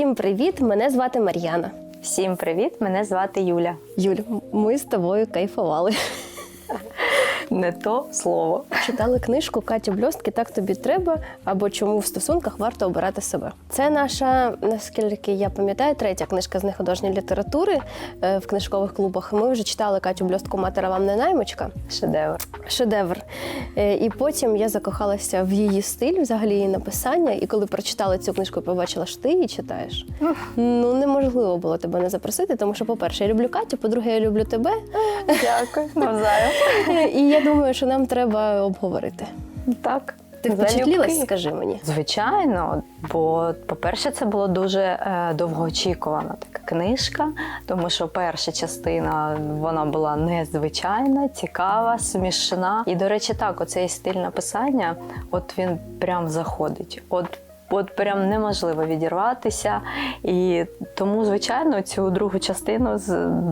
Всім привіт! Мене звати Мар'яна. Всім привіт! Мене звати Юля. Юль, ми з тобою кайфували. Не то слово. Читали книжку Катя Бльостки Так тобі треба або чому в стосунках варто обирати себе. Це наша, наскільки я пам'ятаю, третя книжка з нехудожньої літератури е, в книжкових клубах. Ми вже читали Катю Бльостку Матера вам не наймичка. Шедевр. Шедевр. Е, І потім я закохалася в її стиль, взагалі її написання. І коли прочитала цю книжку побачила, що ти її читаєш, ну неможливо було тебе не запросити, тому що, по-перше, я люблю Катю, по-друге, я люблю тебе. Дякую. Навзаєм. Е, І я думаю, що нам треба обговорити. Так. Ти впечатлілась, скажи мені. Звичайно, бо, по-перше, це було дуже е, довгоочікувана така книжка, тому що перша частина вона була незвичайна, цікава, смішна. І, до речі, так, оцей стиль написання, от він прям заходить. От От прям неможливо відірватися. І тому, звичайно, цю другу частину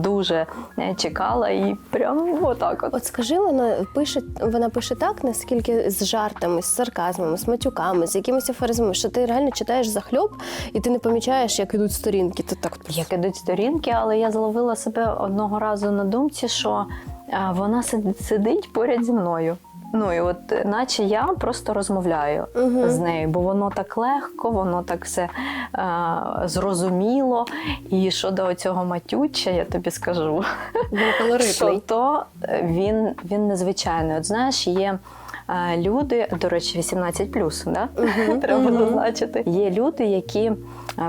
дуже е, чекала і прям отак от. От скажи, вона пише, вона пише так, наскільки з жартами, з сарказмами, з матюками, з якимись афоризмами, що ти реально читаєш захльоп, і ти не помічаєш, як ідуть сторінки. Ти так Як ідуть сторінки, але я зловила себе одного разу на думці, що е, вона сид- сидить поряд зі мною. Ну і от, е, наче я просто розмовляю Мгм. з нею, бо воно так легко, воно так все е, зрозуміло. І щодо цього матюча, я тобі скажу, що то е, він, він незвичайний. От знаєш, є. е, Люди, до речі, 18 да? Мгм, треба зазначити. Є люди, які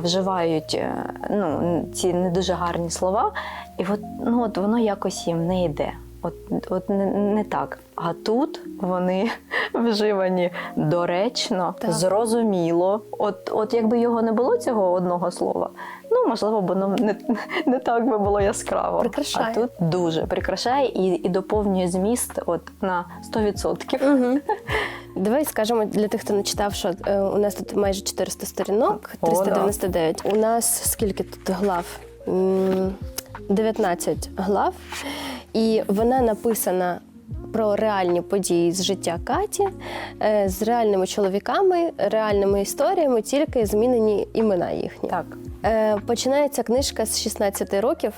вживають ну, ці не дуже гарні слова, і от, ну, от воно якось їм не йде. От, от не, не так. А тут вони вживані доречно, Так. зрозуміло. От, от якби його не було цього одного слова, ну можливо, б воно не, не так би було яскраво. Прикрашає. А тут дуже прикрашає і, і доповнює зміст от на 100%. Угу. Давай скажемо для тих, хто не читав, що е, у нас тут майже 400 сторінок, О, да. 399. У нас скільки тут глав? 19 глав. І вона написана про реальні події з життя Каті, е, з реальними чоловіками, реальними історіями, тільки змінені імена їхні. Так. Е, Починається книжка з 16 років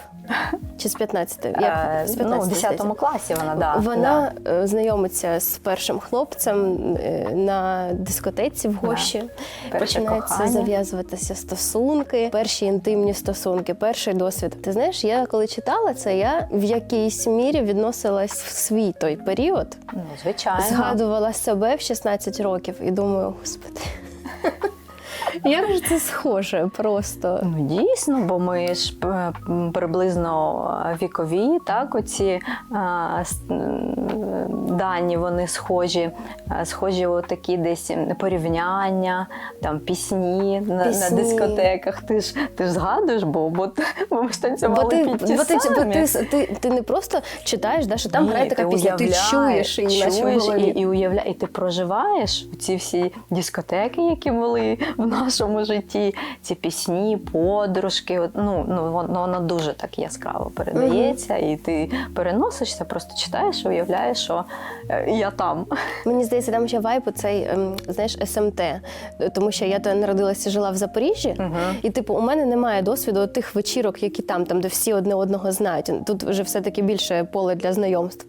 чи з 15? Як? Е, З ну, 15, в 10 здається. класі вона, да, Вона е, знайомиться з першим хлопцем е, на дискотеці в Гощі. Перше Починаються кохання. зав'язуватися стосунки, перші інтимні стосунки, перший досвід. Ти знаєш, я коли читала це, я в якійсь мірі відносилась в свій той період, Ну, звичайно. згадувала себе в 16 років і думаю, господи. Як же це схоже просто. Ну, дійсно, бо ми ж е, приблизно вікові, так, оці е, с- м, дані вони схожі, е, схожі такі десь порівняння, там пісні, на, Пісні. на дискотеках. Ти ж ти ж згадуєш, бо, бо, бо ми ж танцювали Бо ти, під ті бо ти, бо самі. ти, ти, ти не просто читаєш, да, що там Ні, грає така ти пісня, ти чуєш в чуєш і, і уявляєш, і ти проживаєш ці всі дискотеки, які були в нашому житті, ці пісні, подружки. От, ну, ну воно, воно дуже так яскраво передається, і ти переносишся, просто читаєш і уявляєш, що е, я там. Мені здається, там ще вайб цей, ем, знаєш, СМТ. Тому що я то народилася жила в Запоріжжі, і типу, у мене немає досвіду тих вечірок, які там, там, де всі одне одного знають. Тут вже все-таки більше поле для знайомств.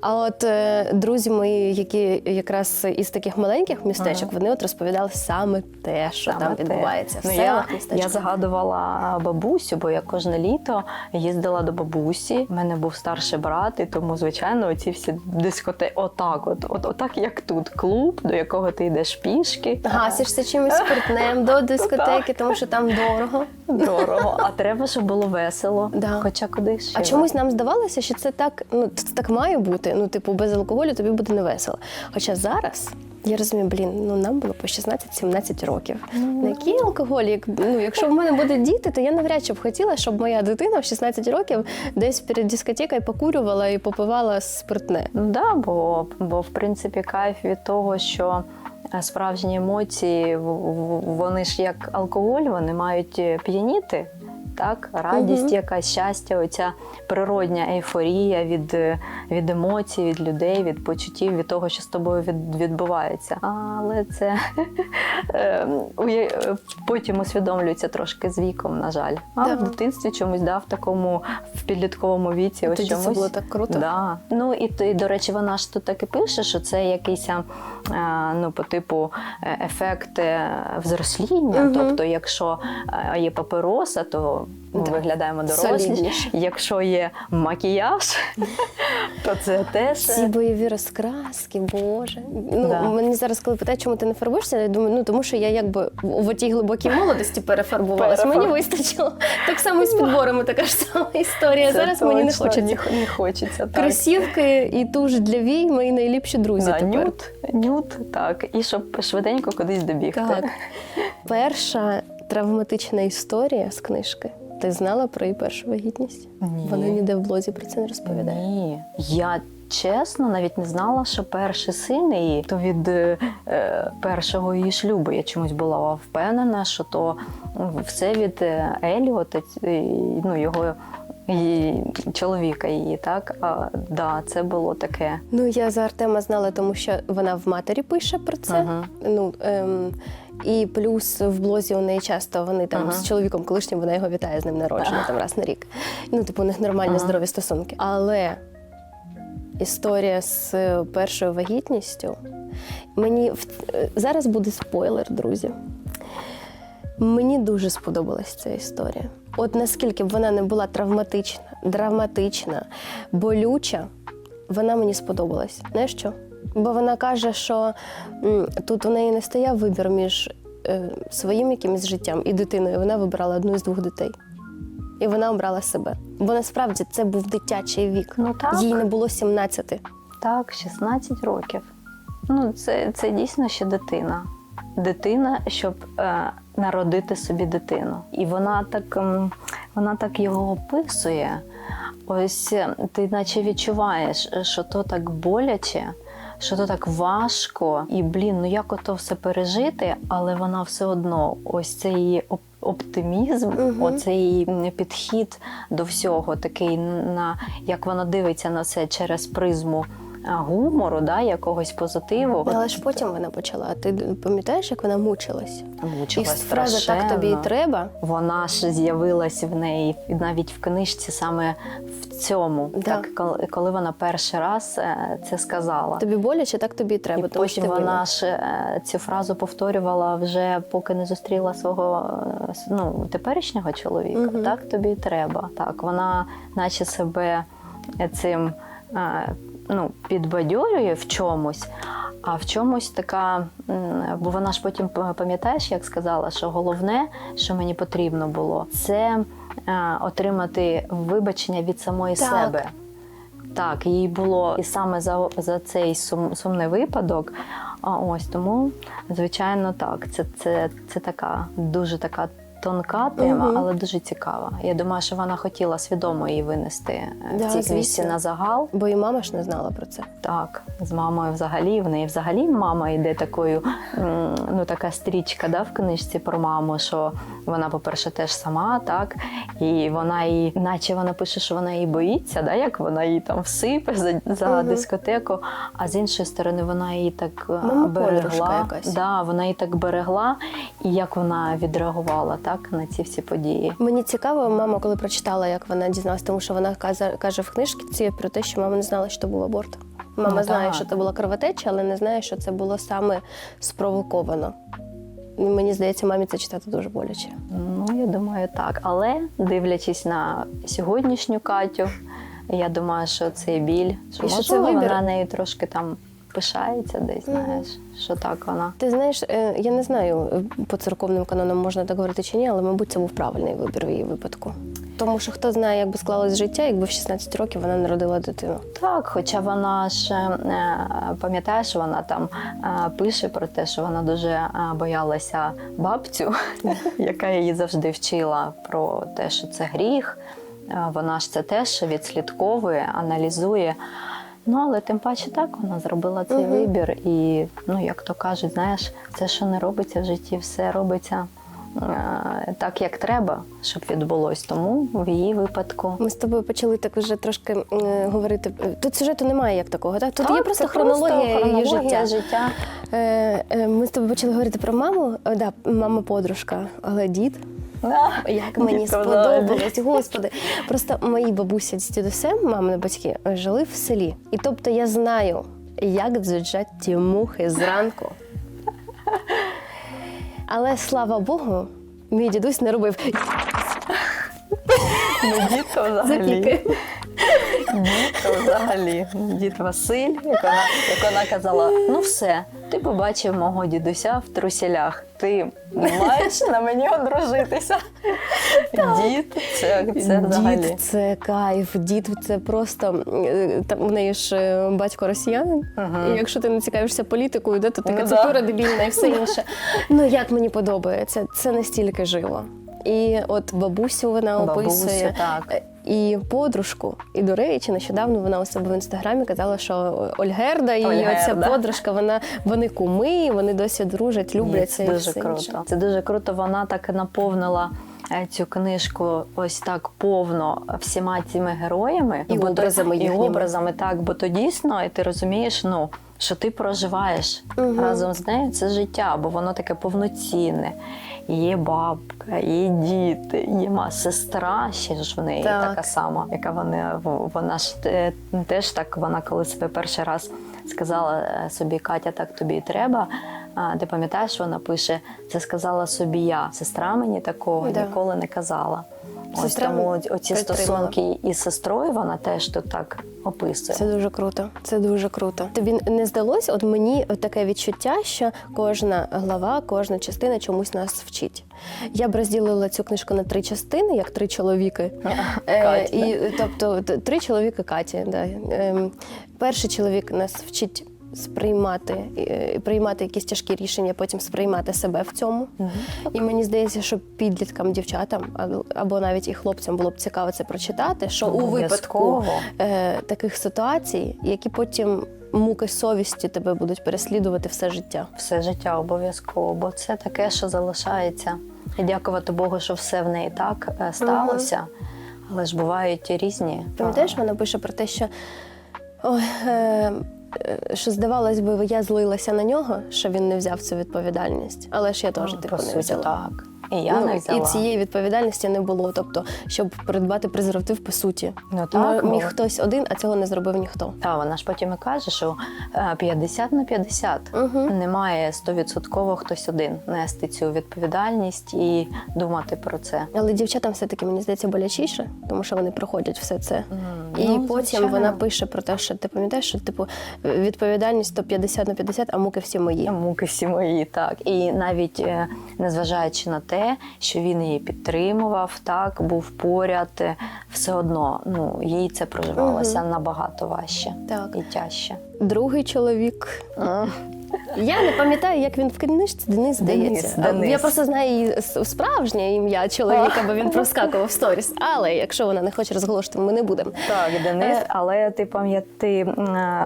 А от е, друзі мої, які якраз із таких маленьких містечок, вони от розповідали саме те, що Саме там відбувається. Ну, я, я загадувала бабусю, бо я кожне літо їздила до бабусі. У мене був старший брат, і тому, звичайно, оці всі дискотеки, отак, от, от, отак, як тут, клуб, до якого ти йдеш пішки. Гасишся чимось спиртнем до дискотеки, тому що там дорого. Дорого, а треба, щоб було весело. Да. Хоча куди ще. А чомусь нам здавалося, що це так, ну це так має бути. Ну, типу, без алкоголю тобі буде не весело. Хоча зараз я розумію, блін, ну нам було по 16-17 років. На який алкоголь? Як, ну, якщо в мене буде діти, то я навряд чи б хотіла, щоб моя дитина в 16 років десь перед дискотекою покурювала і попивала спиртне. Ну да, бо, бо в принципі кайф від того, що е, справжні емоції, вони ж як алкоголь, вони мають е, п'яніти. Так, радість, Мгм. якась щастя, оця природня ейфорія від, е, від емоцій, від людей, від почуттів, від того, що з тобою від, відбувається. Але це е, потім усвідомлюється трошки з віком, на жаль. А Да. в дитинстві чомусь да, в такому в підлітковому віці. Ось Тоді це було так круто. Да. Ну і, і до речі, вона ж тут так і пише, що це якийсь а, ну, по типу е, ефект е, взросління. Мгм. Тобто, якщо е, є папироса, то ми Да. виглядаємо дорослі. Солідніше. Якщо є макіяж, то це теж. Ці бойові розкраски, боже. Ну, Да. Мені зараз, коли питають, чому ти не фарбуєшся, я думаю, ну тому що я якби в, отій глибокій молодості перефарбувалась. Перефарб- Мені вистачило. Так само і з підборами така ж сама історія. Це зараз мені не хочеться. Не, не хочеться. Так. Кросівки і туш для вій мої найліпші друзі. Да, тепер. нюд, нюд, так. І щоб швиденько кудись добігти. Так. Перша травматична історія з книжки. Ти знала про її першу вагітність? Ні. Вона ніде в блозі про це не розповідає. Ні. Я чесно навіть не знала, що перший син її то від е, е, першого її шлюбу. Я чомусь була впевнена, що то все від е, Еліота, ну, його її, чоловіка її, так? А, да, це було таке. Ну я за Артема знала, тому що вона в матері пише про це. Ага. Ну ем, і плюс в блозі у неї часто вони там Ага. з чоловіком колишнім вона його вітає з ним народження там раз на рік. Ну, типу, у них нормальні Ага. здорові стосунки. Але історія з першою вагітністю мені в- е, зараз буде спойлер, друзі. Мені дуже сподобалась ця історія. От наскільки б вона не була травматична, драматична, болюча, вона мені сподобалась. Знаєш що? Бо вона каже, що тут у неї не стояв вибір між е, своїм якимось життям і дитиною. Вона вибирала одну із двох дітей. І вона обрала себе. Бо насправді це був дитячий вік. Ну так. Їй не було 17. Так, 16 років. Ну, це, це дійсно ще дитина. Дитина, щоб е, народити собі дитину. І вона так, вона так його описує. Ось е, ти наче відчуваєш, е, що то так боляче, що то так важко, і блін, ну як ото все пережити, але вона все одно, ось цей її оп- оптимізм, угу. оцей підхід до всього, такий на як вона дивиться на це через призму гумору, да, якогось позитиву. Але ж потім вона почала. Ти пам'ятаєш, як вона мучилась? І Мучилась фраза так тобі і треба. Вона ж з'явилась в неї навіть в книжці саме в цьому. Да. Так, коли- вона перший раз е, це сказала. Тобі боляче, так тобі і треба. І тому що потім ти вона ж е, цю фразу повторювала вже поки не зустріла свого е, ну, теперішнього чоловіка. Мгм. Так тобі і треба. Так, вона наче себе цим е, ну, підбадьорює в чомусь. А в чомусь така, бо вона ж потім пам'ятаєш, як сказала, що головне, що мені потрібно було, це е, отримати вибачення від самої Так. себе. Так, їй було і саме за, за цей сум, сумний випадок. А ось тому, звичайно, так. Це, це, це така дуже така тонка тема, Мгм. але дуже цікава. Я думаю, що вона хотіла свідомо її винести е, Да, в цій звісно. на загал. Бо і мама ж не знала про це. Так, з мамою взагалі. В неї взагалі мама йде такою, ну така стрічка да, в книжці про маму, що вона, по-перше, теж сама, так. І вона її, наче вона пише, що вона її боїться, да, як вона її там всипе за, за Мгм. дискотеку. А з іншої сторони, вона її так е, Мама берегла. якась. Да, вона її так берегла, і як вона відреагувала так, на ці всі події. Мені цікаво, мама, коли прочитала, як вона дізналась, тому що вона каже в книжці про те, що мама не знала, що це був аборт. Мама Ну, знає, так. що це була кровотеча, але не знає, що це було саме спровоковано. Мені здається, мамі це читати дуже боляче. Ну, я думаю, так. Але дивлячись на сьогоднішню Катю, я думаю, що цей біль, що І що можливо, це вибір. вона нею трошки там пишається десь, знаєш, що так вона. Ти знаєш, е, я не знаю, е, по церковним канонам можна так говорити чи ні, але, мабуть, це був правильний вибір в її випадку. Тому що хто знає, як би склалось життя, якби в 16 років вона народила дитину. Так, хоча вона ж е, пам'ятаєш, вона там пише про те, що вона дуже боялася бабцю, яка її завжди вчила про те, що це гріх. Вона ж це теж відслідковує, аналізує. Ну, але тим паче так вона зробила цей Мгм. вибір. І, ну, як то кажуть, знаєш, все, що не робиться в житті, все робиться е, так, як треба, щоб відбулось. Тому в її випадку. Ми з тобою почали так вже трошки е, говорити. Тут сюжету немає як такого, так? Тут Так, є просто це хронологія, хронологія її життя. життя. Е, е, ми з тобою почали говорити про маму. Е, да, мама подружка, але дід. Як мені сподобалось, господи. Просто мої бабуся з дідусем, мамини батьки, жили в селі. І тобто я знаю, як дзюджать ті мухи зранку. Але слава Богу, мій дідусь не робив Ну, дід то взагалі. То взагалі. Дід Василь, як вона, як вона казала, ну все, ти побачив мого дідуся в трусілях. Ти маєш на мені одружитися. Дід, це, це взагалі. Дід це кайф, дід це просто е, там у неї ж е, батько росіянин. Мгм. І якщо ти не цікавишся політикою, де то така Ну, цитура да. дебільна і все інше. Ну як мені подобається, це настільки живо. І от бабусю вона Бабусю, описує. так. І подружку, і до речі, нещодавно вона у себе в інстаграмі казала, що Ольгерда і Ольгерда. оця подружка, вона вони куми, вони досі дружать, Ні, любляться. це дуже все круто. інше. Це дуже круто. Вона так наповнила е, цю книжку ось так повно всіма цими героями І Бо то- і образами, так, бо то дійсно, і ти розумієш, ну. Що ти проживаєш Мгм. разом з нею це життя, бо воно таке повноцінне. Є бабка, є діти, є ма сестра, ще ж в неї Так. така сама, яка вона вона ж теж так. Вона коли себе перший раз сказала е, собі Катя, так тобі і треба. А, ти пам'ятаєш, вона пише, це сказала собі я. Сестра мені такого Да. ніколи не казала. Ось Сестра тому оці підтримала. стосунки із сестрою вона теж тут так описує. Це дуже круто. Це дуже круто. Тобі не здалось? От мені таке відчуття, що кожна глава, кожна частина чомусь нас вчить. Я б розділила цю книжку на три частини, як три чоловіки. Е, Катя, і, тобто три чоловіки Каті. Да. Ем, перший чоловік нас вчить сприймати, е, приймати якісь тяжкі рішення, потім сприймати себе в цьому. І мені здається, що підліткам, дівчатам або навіть і хлопцям було б цікаво це прочитати, що у випадку е, таких ситуацій, які потім муки совісті тебе будуть переслідувати все життя. все життя обов'язково, бо це таке, що залишається. І дякувати Богу, що все в неї так е, сталося. Але ж бувають різні. Пам'ятаєш, вона пише про те, що ой, е, що здавалось би, я злилася на нього, що він не взяв цю відповідальність. Але ж я теж типу не взяла. так. І я ну, не взяла. І цієї відповідальності не було. Тобто, щоб придбати презерватив по суті. Ну, так, М- бо- Міг хтось один, а цього не зробив ніхто. Та вона ж потім і каже, що е, 50 на 50 Мгм. немає стовідсотково хтось один нести цю відповідальність і думати про це. Але дівчатам все-таки мені здається болячіше, тому що вони проходять все це. І Ну, потім звичайно. вона пише про те, що ти пам'ятаєш, що типу відповідальність то 50 на 50, а муки всі мої. Муки всі мої, так. І навіть е, незважаючи на те, що він її підтримував, так, був поряд, е, все одно ну, їй це проживалося набагато важче Так. і тяжче. Другий чоловік. Я не пам'ятаю, як він в книжці Денис здається. Денис, Денис. Я просто знаю її справжнє ім'я чоловіка, бо він проскакував в сторіс. Але якщо вона не хоче розголошувати, ми не будемо. Так, Денис, Е, але ти пам'яти.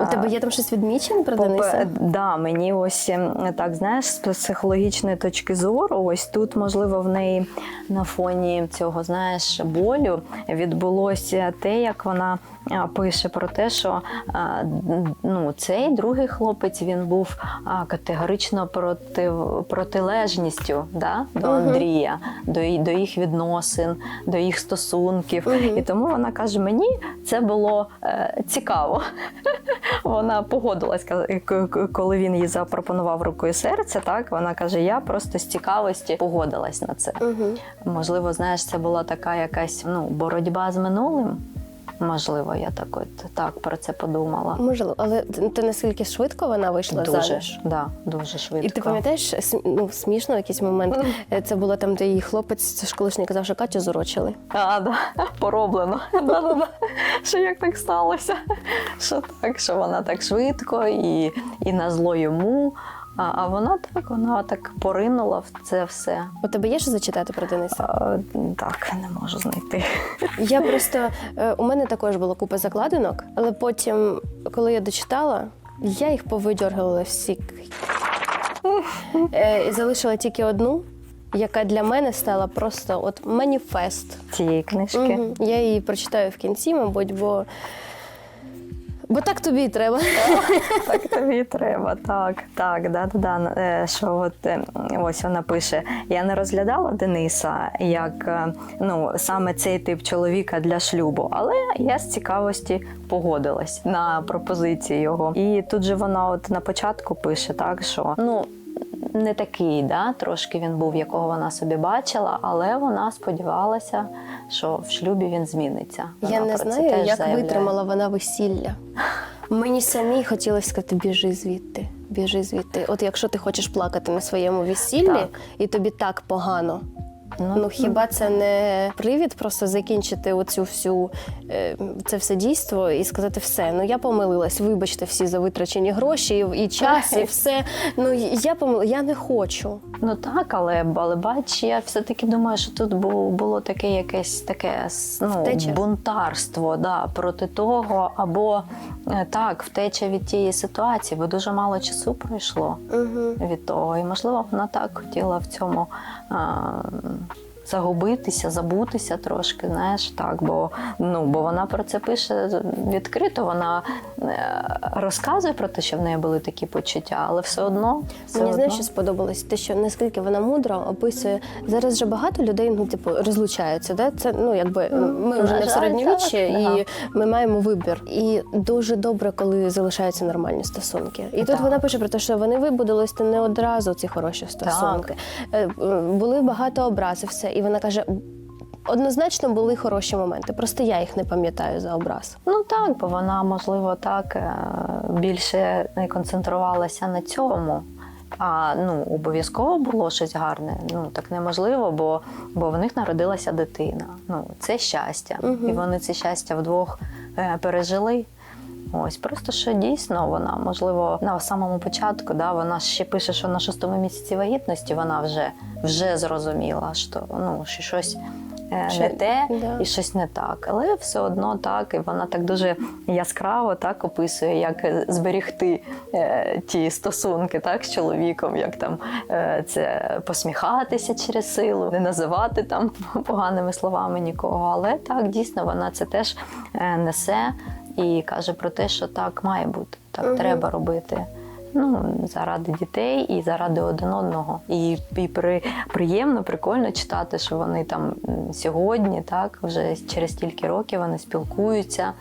У тебе є там щось відмічене про Дениса? Да, мені ось так, знаєш, з психологічної точки зору, ось тут, можливо, в неї на фоні цього, знаєш, болю відбулося те, як вона пише про те, що ну, цей другий хлопець він був категорично проти, протилежністю да, до Мгм. Андрія, до, до їх відносин, до їх стосунків. Мгм. І тому вона каже: мені це було е, цікаво. Вона погодилась, к- коли він їй запропонував руку і серце. Так вона каже: Я просто з цікавості погодилась на це. Угу. Можливо, знаєш, це була така якась ну боротьба з минулим. Можливо, я так от так про це подумала. Можливо, але ти наскільки швидко вона вийшла Дуже, заміж? да, дуже швидко. І ти пам'ятаєш ну, смішно якийсь момент? Е, Це було там, де її хлопець колишній казав, що Катю зурочили. А, да, пороблено. Да-да-да. Що як так сталося? Що так, що вона так швидко і, і на зло йому. А, а вона так, вона так поринула в це все. У тебе є що зачитати про Дениса? А, так, не можу знайти. Я просто е, у мене також було купа закладинок, але потім, коли я дочитала, я їх повидьоргала всі. Е, і залишила тільки одну. яка для мене стала просто от маніфест. Цієї книжки. Мгм. Я її прочитаю в кінці, мабуть, бо. Бо так тобі і треба. Так тобі треба, так, так, да, да, да. Е, Що от е, ось вона пише: я не розглядала Дениса як е, ну саме цей тип чоловіка для шлюбу, але я з цікавості погодилась на пропозиції його. І тут же вона от на початку пише, так що ну. Не такий, да, трошки він був, якого вона собі бачила, але вона сподівалася, що в шлюбі він зміниться. Я Вона не знаю, як заявляє. витримала вона весілля. Мені самі хотілося сказати, біжи звідти, біжи звідти. От якщо ти хочеш плакати на своєму весіллі, Так. і тобі так погано. Ну, Ну хіба це не привід просто закінчити оцю всю е, це все дійство і сказати все. Ну я помилилась, вибачте всі за витрачені гроші і, час, і все. Ну я помил... я не хочу. Ну так, але, але бач, я все-таки думаю, що тут було, було таке якесь таке ну, бунтарство да, проти того, або е, так, втеча від тієї ситуації, бо дуже мало часу пройшло Угу. від того. І можливо, вона так хотіла в цьому. А, Загубитися, забутися трошки, знаєш, так, бо ну бо вона про це пише відкрито. Вона е, розказує про те, що в неї були такі почуття, але все одно все Мені знаєш, що сподобалось? Те, що наскільки вона мудро описує зараз. же багато людей ну типу розлучаються. Да? Це ну якби ми вже не в середньовіччі, так, і ми маємо вибір. І дуже добре, коли залишаються нормальні стосунки. І тут вона пише про те, що вони вибудилися не одразу ці хороші стосунки. Е, е, Були багато образ і все. І вона каже. Однозначно були хороші моменти, просто я їх не пам'ятаю за образ. Ну так, бо вона, можливо, так е, більше не концентрувалася на цьому. А ну, обов'язково було щось гарне. Ну так неможливо, бо, бо в них народилася дитина. Ну, це щастя. Мгм. І вони це щастя вдвох е, пережили. Ось просто що дійсно вона, можливо, на самому початку, да, вона ще пише, що на шостому місяці вагітності вона вже, вже зрозуміла, що ну, що щось е, не те да. і щось не так. Але все одно так, і вона так дуже яскраво так описує, як е, зберігти е, ті стосунки так, з чоловіком, як там е, це посміхатися через силу, не називати там поганими словами нікого. Але так, дійсно, вона це теж е, несе і каже про те, що так має бути, так угу. треба робити. Ну, заради дітей і заради один одного. І, і при, приємно, прикольно читати, що вони там сьогодні, так, вже через стільки років вони спілкуються,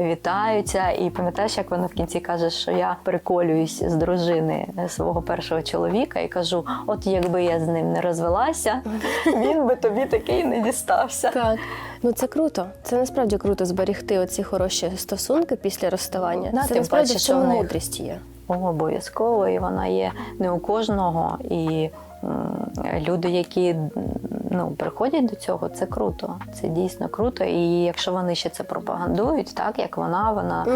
вітаються. І пам'ятаєш, як вона в кінці каже, що я приколююсь з дружини свого першого чоловіка і кажу: от якби я з ним не розвелася, він би тобі такий не дістався. Так, ну це круто. Це насправді круто зберігти оці хороші стосунки після розставання. Да, це насправді паче, що мудрість є. Обов'язково, і вона є не у кожного. І люди, які ну, приходять до цього, це круто. Це дійсно круто. І якщо вони ще це пропагандують, так як вона, вона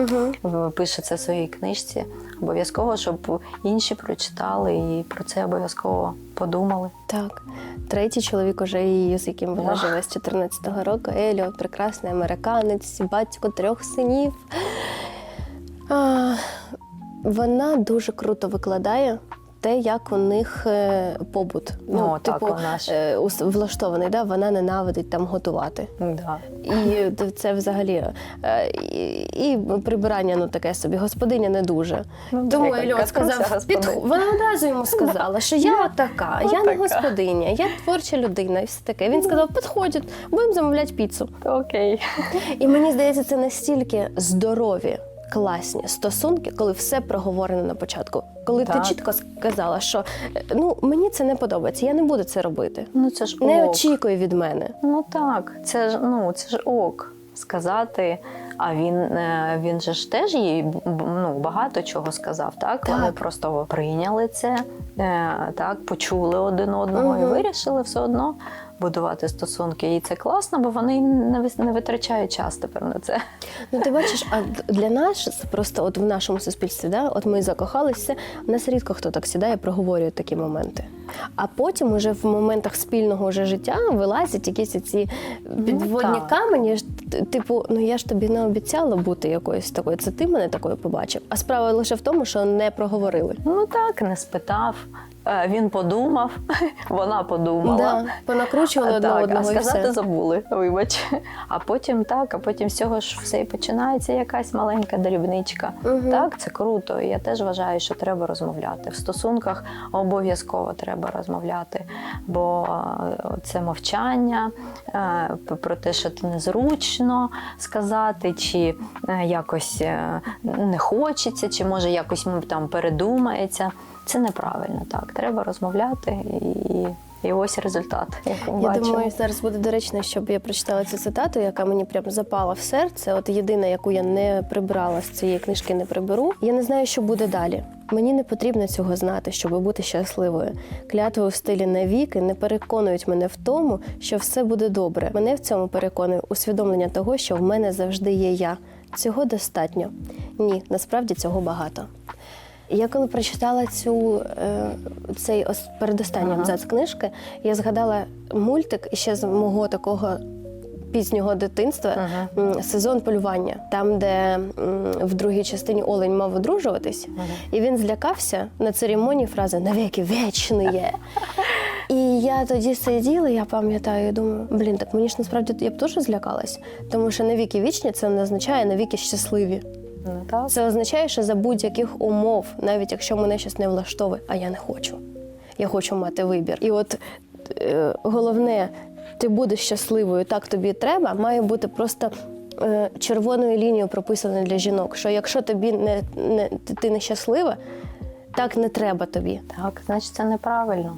Угу. пише це в своїй книжці, обов'язково, щоб інші прочитали і про це обов'язково подумали. Так. Третій чоловік уже її, з яким вона живе з 14-го року. Еліот, прекрасний американець, батько трьох синів. А, вона дуже круто викладає те, як у них е, побут. Ну, так, вона ж. е, влаштований, да? вона ненавидить там готувати. Да. І це взагалі е, і, і прибирання, ну таке собі, господиня не дуже. Ну, Тому яка Ельот сказав, підхо- вона одразу йому сказала, що я така, я не господиня, я творча людина і все таке. Він сказав, підходять, будемо замовляти піцу. Окей. І мені здається, це настільки здорові. Класні стосунки, коли все проговорено на початку. Коли Так. ти чітко сказала, що ну мені це не подобається, я не буду це робити. Ну це ж Не ок. очікуй від мене. Ну так, це ж ну це ж ок сказати. А він, е, він же ж теж їй ну, багато чого сказав. Так? Так. вони просто прийняли це, е, так почули один одного і вирішили все одно будувати стосунки. І це класно, бо вони не витрачають час тепер на це. Ну, ти бачиш, а для нас просто от в нашому суспільстві, да, от ми закохалися, у нас рідко хто так сідає, проговорює такі моменти. А потім, уже в моментах спільного вже життя, вилазять якісь ці підводні так. камені. Типу, ну я ж тобі не обіцяла бути якоюсь такою. Це ти мене такою побачив. А справа лише в тому, що не проговорили. Ну так, не спитав, він подумав, вона подумала. Да, понакручували одне так, одного а і сказати все. забули, вибач. А потім так, а потім з цього ж все і починається якась маленька дрібничка. Мгм. Так, це круто. Я теж вважаю, що треба розмовляти. В стосунках обов'язково треба розмовляти, бо е, це мовчання е, про те, що це незручно сказати, чи е, якось е, не хочеться, чи може якось там передумається. Це неправильно. Так, треба розмовляти і. І ось результат, як ми Я бачимо. думаю, зараз буде доречно, щоб я прочитала цю цитату, яка мені прям запала в серце. От єдина, яку я не прибрала з цієї книжки, не приберу. Я не знаю, що буде далі. Мені не потрібно цього знати, щоб бути щасливою. Клятви у стилі навіки не переконують мене в тому, що все буде добре. Мене в цьому переконує усвідомлення того, що в мене завжди є я. Цього достатньо. Ні, насправді цього багато. Я коли прочитала цю е, цей ос- передостанній Ага. абзац книжки, я згадала мультик ще з мого такого пізнього дитинства Ага. сезон полювання, там, де в другій частині Олень мав одружуватись, і він злякався на церемонії фрази навіки вічний є. І я тоді сиділа, я пам'ятаю, і думаю, блін, так мені ж насправді я б теж злякалась, тому що навіки вічні це не означає навіки щасливі. Ну, так. Це означає, що за будь-яких умов, навіть якщо мене щось не влаштовує, а я не хочу. Я хочу мати вибір. І от е, головне, ти будеш щасливою, так тобі треба, має бути просто е, червоною лінією прописано для жінок. Що якщо тобі не, не ти- ти не щаслива, так не треба тобі. Так, значить, це неправильно.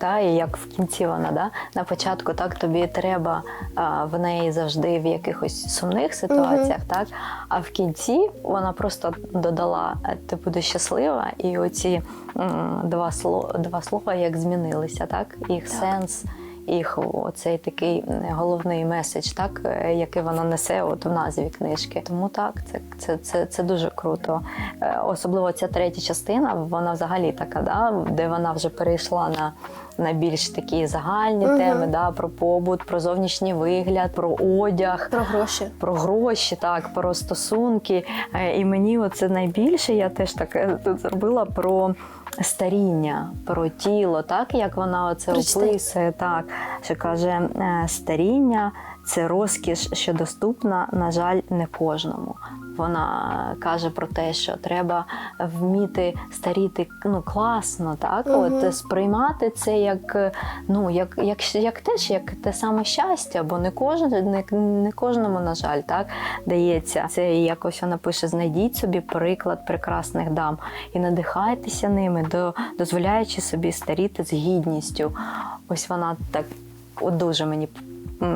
Да, і як в кінці вона, да? на початку так тобі треба а, в неї завжди в якихось сумних ситуаціях, так? А в кінці вона просто додала е, ти будеш щаслива, і оці м, два, слова, два слова як змінилися, так? Їх сенс, їх оцей такий головний меседж, так? е, який вона несе от в назві книжки. Тому так, це, це, це, це дуже круто. Е, Особливо ця третя частина, вона взагалі така, да? де вона вже перейшла на на більш такі загальні угу. теми, да, про побут, про зовнішній вигляд, про одяг. Про гроші. Про гроші, так, про стосунки. Е, І мені оце найбільше, я теж так е, тут зробила про старіння, про тіло, так як вона оце Прочитай. описує, так, що каже, е, старіння це розкіш, що доступна, на жаль, не кожному. Вона каже про те, що треба вміти старіти ну, класно, так? Мгм. От сприймати це як, ну, як, як, як теж як те саме щастя, бо не кожен, не, не кожному, на жаль, так дається. Це якось вона пише: знайдіть собі приклад прекрасних дам і надихайтеся ними, до, дозволяючи собі старіти з гідністю. Ось вона так от дуже мені.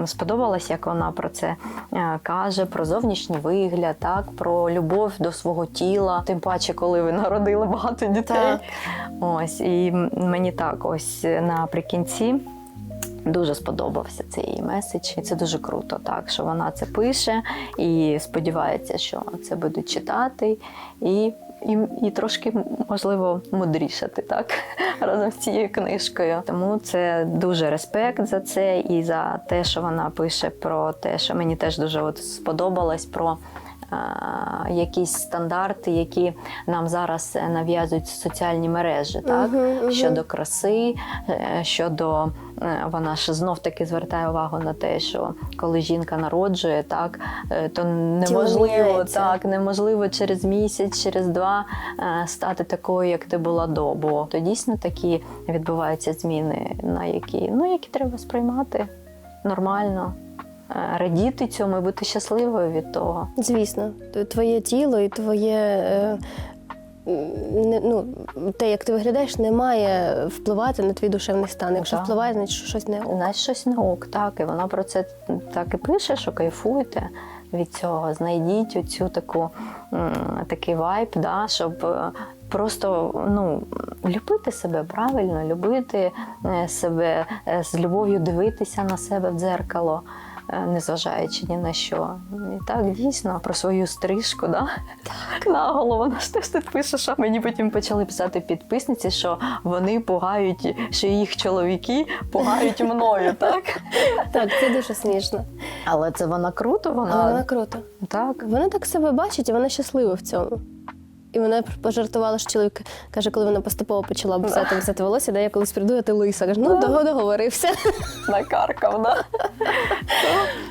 Сподобалось, як вона про це е, каже, про зовнішній вигляд, так, про любов до свого тіла. Тим паче, коли ви народили багато дітей. Так. Ось і мені так, ось наприкінці. Дуже сподобався цей її меседж, і це дуже круто, так що вона це пише і сподівається, що це будуть читати, і, і, і трошки можливо мудрішати так разом з цією книжкою. Тому це дуже респект за це і за те, що вона пише про те, що мені теж дуже от сподобалось про. А, Якісь стандарти, які нам зараз е, нав'язують соціальні мережі, так Мгм, мгм. щодо краси, е, щодо е, вона ж знов таки звертає увагу на те, що коли жінка народжує, так е, то неможливо так, неможливо через місяць, через два е, стати такою, як ти була до. Бо то дійсно такі відбуваються зміни, на які ну які треба сприймати нормально, е, радіти цьому і бути щасливою від того. Звісно, твоє тіло і твоє. Е, не, ну, те, як ти виглядаєш, не має впливати на твій душевний стан. Якщо так. впливає, значить що щось не ок. Знаєш, щось не ок, так. І вона про це так і пише, що кайфуйте від цього. Знайдіть оцю таку такий вайб, да, щоб. е, Просто ну, любити себе правильно, любити е, себе е, з любов'ю дивитися на себе в дзеркало, е, незважаючи ні на що. І так дійсно про свою стрижку, да? так. на голову. Ж теж тут пише, що мені потім почали писати підписниці, що вони пугають, що їх чоловіки пугають мною, так? Так, це дуже смішно. Але це вона круто, вона, вона круто. так. Вона так себе бачить і вона щаслива в цьому. І вона пожартувала, що чоловік каже, коли вона поступово почала взяти, взяти волосся, да, я колись прийду, а ти лиса. Каже, ну договорився. Накаркав, да?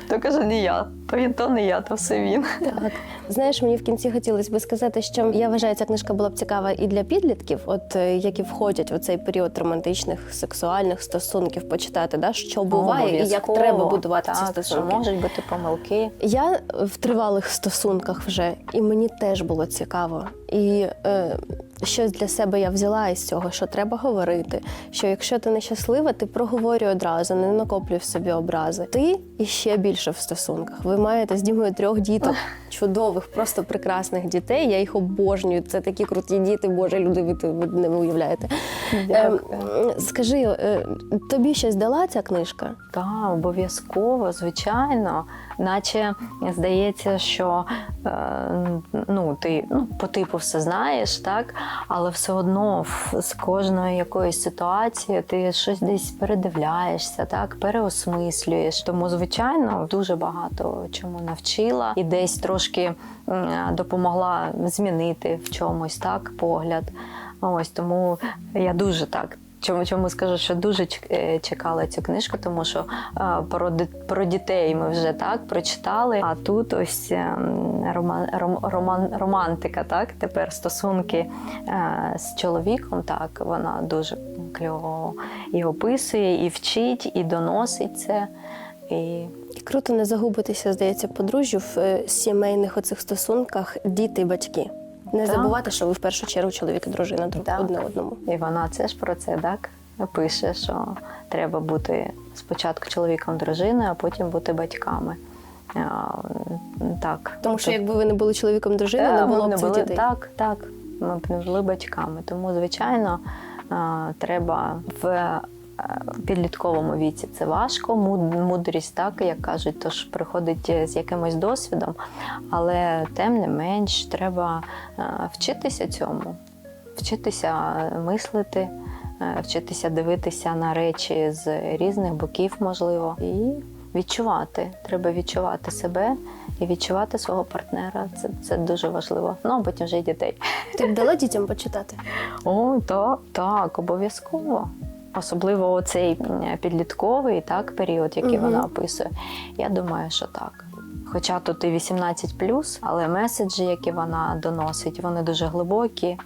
то каже, не я, то, він- то не я, то все він. Так. Знаєш, мені в кінці хотілося би сказати, що я вважаю, ця книжка була б цікава і для підлітків, от е, які входять в цей період романтичних сексуальних стосунків, почитати, да, що буває і як треба будувати ці стосунки. Що можуть бути помилки. Я в тривалих стосунках вже, і мені теж було цікаво. І е, щось для себе я взяла із цього, що треба говорити. Що якщо ти нещаслива, ти проговорюй одразу, не накоплюй в собі образи. Ти і ще більше в стосунках. Ви маєте з Дімою трьох діток, чудових, просто прекрасних дітей. Я їх обожнюю. Це такі круті діти, боже, люди, ви, ви не уявляєте. Дякую. Е, скажи, е, тобі щось дала ця книжка? Так, обов'язково, звичайно. Наче здається, що е, ну, ти ну, по типу все знаєш, так? але все одно з кожної якоїсь ситуації ти щось десь передивляєшся, так? переосмислюєш. Тому, звичайно, дуже багато чому навчила і десь трошки допомогла змінити в чомусь так, погляд. Ось тому я дуже так. Чому чому скажу, що дуже е, чекала цю книжку, тому що е, про, про дітей ми вже так прочитали. А тут ось ем, роман, ром, роман, романтика, так тепер стосунки е, з чоловіком. Так вона дуже кльово і описує, і вчить, і доносить це. І круто не загубитися, здається, подружжю в е, сімейних оцих стосунках діти і батьки. Не Так. забувати, що ви в першу чергу чоловік і дружина друг Так. одне одному. І вона це ж про це так пише, що треба бути спочатку чоловіком дружиною, а потім бути батьками. А, Так. Тому що якби ви не були чоловіком дружини, Та, не було б цих були, дітей. Так, так. Ми б не були батьками. Тому, звичайно, а, треба в підлітковому віці це важко. Мудрість, так, як кажуть, тож приходить е, з якимось досвідом, але тим не менш треба е, вчитися цьому, вчитися мислити. е, Вчитися дивитися на речі з різних боків, можливо, і відчувати. Треба відчувати себе і відчувати свого партнера. Це, це дуже важливо. Ну, а потім вже й дітей. Ти б дала дітям почитати? О, так, так, обов'язково. Особливо оцей м, підлітковий так, період, який Мгм. вона описує. Я думаю, що так. Хоча тут і 18, але меседжі, які вона доносить, вони дуже глибокі.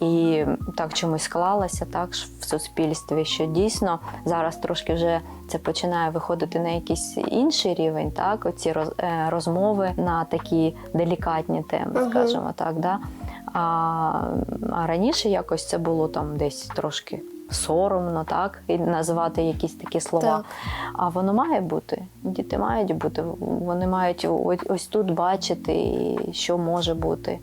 І так чомусь склалося так в суспільстві, що дійсно зараз трошки вже це починає виходити на якийсь інший рівень, так, оці е, розмови на такі делікатні теми, скажімо так. Да? А, а раніше якось це було там десь трошки соромно, так, і називати якісь такі слова. Так. А воно має бути. Діти мають бути. Вони мають ось, ось тут бачити, що може бути,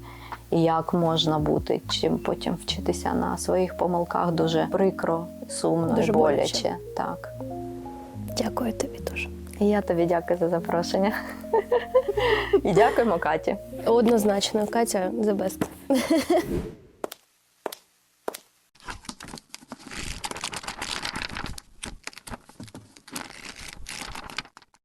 і як можна бути. Чим потім вчитися на своїх помилках дуже прикро, сумно Дуже і боляче. боляче. Так. Дякую тобі дуже. І я тобі дякую за запрошення. І дякуємо Каті. Однозначно, Катя the best.